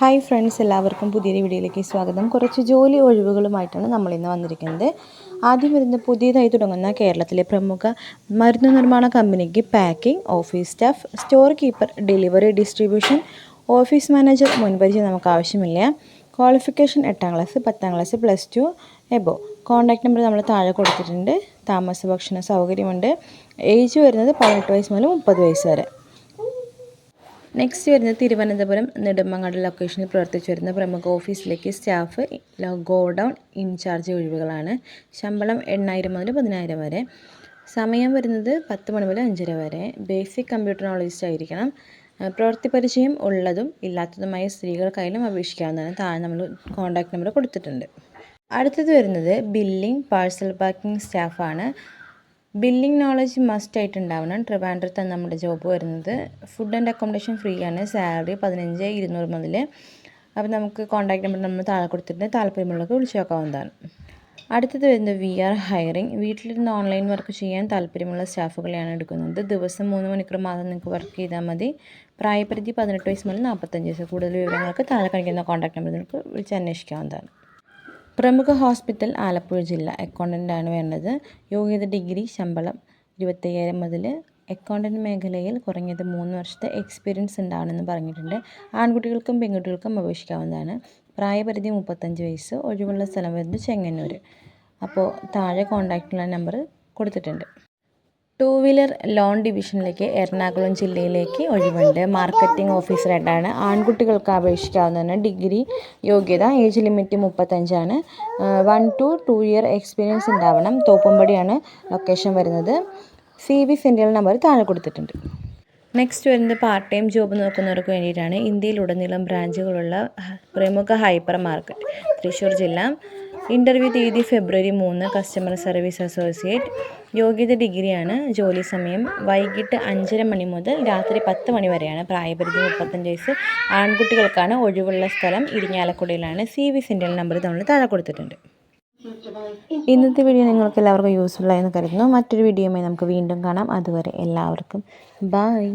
Hi friends എല്ലാവർക്കും പുതിയൊരു വീഡിയോയിലേക്ക് സ്വാഗതം. കുറച്ച് ജോലി ഒഴിവുകളുമായിട്ടാണ് നമ്മൾ ഇന്ന് വന്നിരിക്കുന്നത്. ആദ്യം വരുന്ന പുതിയതായി തുടങ്ങുന്ന കേരളത്തിലെ പ്രമുഖ മരുന്ന് നിർമ്മാണ കമ്പനിക്ക് packing office staff store keeper delivery distribution office manager മുൻപരിചയം നമുക്ക് ആവശ്യമില്ല. ക്വാളിഫിക്കേഷൻ എട്ടാം ക്ലാസ് പത്താം class plus two above. Contact number നമ്മൾ താഴെ കൊടുത്തിട്ടുണ്ട്. താമസ ഭക്ഷണ സൗകര്യമുണ്ട്. ഏജ് വരുന്നത് പതിനെട്ട് വയസ്സ് മുതൽ മുപ്പത് വയസ്സ് വരെ. നെക്സ്റ്റ് വരുന്നത് തിരുവനന്തപുരം നെടുമങ്ങാട് ലൊക്കേഷനിൽ പ്രവർത്തിച്ചു വരുന്ന പ്രമുഖ ഓഫീസിലേക്ക് സ്റ്റാഫ് ഗോഡൗൺ ഇൻചാർജ് ഒഴിവുകളാണ്. ശമ്പളം എണ്ണായിരം മുതൽ പതിനായിരം വരെ. സമയം വരുന്നത് പത്ത് മണി മുതൽ അഞ്ചര വരെ. ബേസിക് കമ്പ്യൂട്ടർ നോളജിസ്റ്റ് ആയിരിക്കണം. പ്രവൃത്തി പരിചയം ഉള്ളതും ഇല്ലാത്തതുമായ സ്ത്രീകൾക്കായാലും അപേക്ഷിക്കാവുന്നതാണ്. താഴെ നമ്മൾ കോൺടാക്ട് നമ്പർ കൊടുത്തിട്ടുണ്ട്. അടുത്തത് വരുന്നത് ബില്ലിംഗ് പാഴ്സൽ പാക്കിംഗ് സ്റ്റാഫാണ് ബില്ലിംഗ് നോളജ് മസ്റ്റ് ആയിട്ട് ഉണ്ടാവണം. ട്രിവാൻഡ്രത്താണ് നമ്മുടെ ജോബ് വരുന്നത്. ഫുഡ് ആൻഡ് അക്കോമഡേഷൻ ഫ്രീ ആണ്. സാലറി പതിനഞ്ച് ഇരുന്നൂറ് മുതൽ അപ്പോൾ നമുക്ക് കോൺടാക്ട് നമ്പർ നമ്മൾ താഴെ കൊടുത്തിട്ട് താല്പര്യമുള്ളവർക്ക് വിളിച്ചു നോക്കാവുന്നതാണ്. അടുത്തത് വരുന്നത് വി ആർ ഹയറിംഗ് വീട്ടിലിരുന്ന് ഓൺലൈൻ വർക്ക് ചെയ്യാൻ താല്പര്യമുള്ള സ്റ്റാഫുകളെയാണ് എടുക്കുന്നത്. ദിവസം മൂന്ന് മണിക്കൂർ മാത്രം നിങ്ങൾക്ക് വർക്ക് ചെയ്താൽ മതി. പ്രായപരിധി പതിനെട്ട് വയസ്സ് മുതൽ നാൽപ്പത്തഞ്ച് വയസ്സ് കൂടുതൽ വിവരങ്ങൾക്ക് താഴെ കാണിക്കുന്ന കോൺടാക്ട് നമ്പർ നിങ്ങൾക്ക് വിളിച്ച് അന്വേഷിക്കാവുന്നതാണ്. പ്രമുഖ ഹോസ്പിറ്റൽ ആലപ്പുഴ ജില്ല അക്കൗണ്ടന്റാണ് വേണ്ടത്. യോഗ്യത ഡിഗ്രി ശമ്പളം ഇരുപത്തയ്യായിരം മുതൽ അക്കൗണ്ടന്റ് മേഖലയിൽ കുറഞ്ഞത് മൂന്ന് വർഷത്തെ എക്സ്പീരിയൻസ് ഉണ്ടാവണമെന്ന് പറഞ്ഞിട്ടുണ്ട്. ആൺകുട്ടികൾക്കും പെൺകുട്ടികൾക്കും അപേക്ഷിക്കാവുന്നതാണ്. പ്രായപരിധി മുപ്പത്തഞ്ച് വയസ്സ് ഒഴിവുള്ള സ്ഥലം വരുന്നത് ചെങ്ങന്നൂർ അപ്പോൾ താഴെ കോൺടാക്റ്റുള്ള നമ്പർ കൊടുത്തിട്ടുണ്ട്. ടൂ വീലർ ലോൺ ഡിവിഷനിലേക്ക് എറണാകുളം ജില്ലയിലേക്ക് ഒഴിവുണ്ട്. മാർക്കറ്റിംഗ് ഓഫീസറായിട്ടാണ് ആൺകുട്ടികൾക്ക് അപേക്ഷിക്കാവുന്നതാണ് ഡിഗ്രി യോഗ്യത age limit മുപ്പത്തഞ്ചാണ്. One to two year experience ഉണ്ടാവണം. തോപ്പുംപടിയാണ് ലൊക്കേഷൻ വരുന്നത്. സി വി സെൻട്രൽ നമ്പർ താഴെ കൊടുത്തിട്ടുണ്ട്. നെക്സ്റ്റ് വരുന്നത് പാർട്ട് ടൈം ജോബ് നോക്കുന്നവർക്ക് വേണ്ടിയിട്ടാണ്. ഇന്ത്യയിലുടനീളം ബ്രാഞ്ചുകളുള്ള പ്രമുഖ ഹൈപ്പർ മാർക്കറ്റ് തൃശ്ശൂർ ജില്ല. ഇന്റർവ്യൂ തീയതി ഫെബ്രുവരി മൂന്ന് കസ്റ്റമർ സർവീസ് അസോസിയേറ്റ് യോഗ്യത ഡിഗ്രിയാണ് ജോലി സമയം വൈകിട്ട് അഞ്ചര മണി മുതൽ രാത്രി പത്ത് മണി വരെയാണ്. പ്രായപരിധി മുപ്പത്തഞ്ച് വയസ്സ്. ആൺകുട്ടികൾക്കാണ് ഒഴിവുള്ള സ്ഥലം ഇരിങ്ങാലക്കുടയിലാണ്. സി വി സെൻട്രൽ നമ്പർ നമ്മൾ താഴെ കൊടുത്തിട്ടുണ്ട്. ഇന്നത്തെ വീഡിയോ നിങ്ങൾക്ക് എല്ലാവർക്കും യൂസ്ഫുൾ കരുതുന്നു. മറ്റൊരു വീഡിയോയുമായി നമുക്ക് വീണ്ടും കാണാം. അതുവരെ എല്ലാവർക്കും ബായ്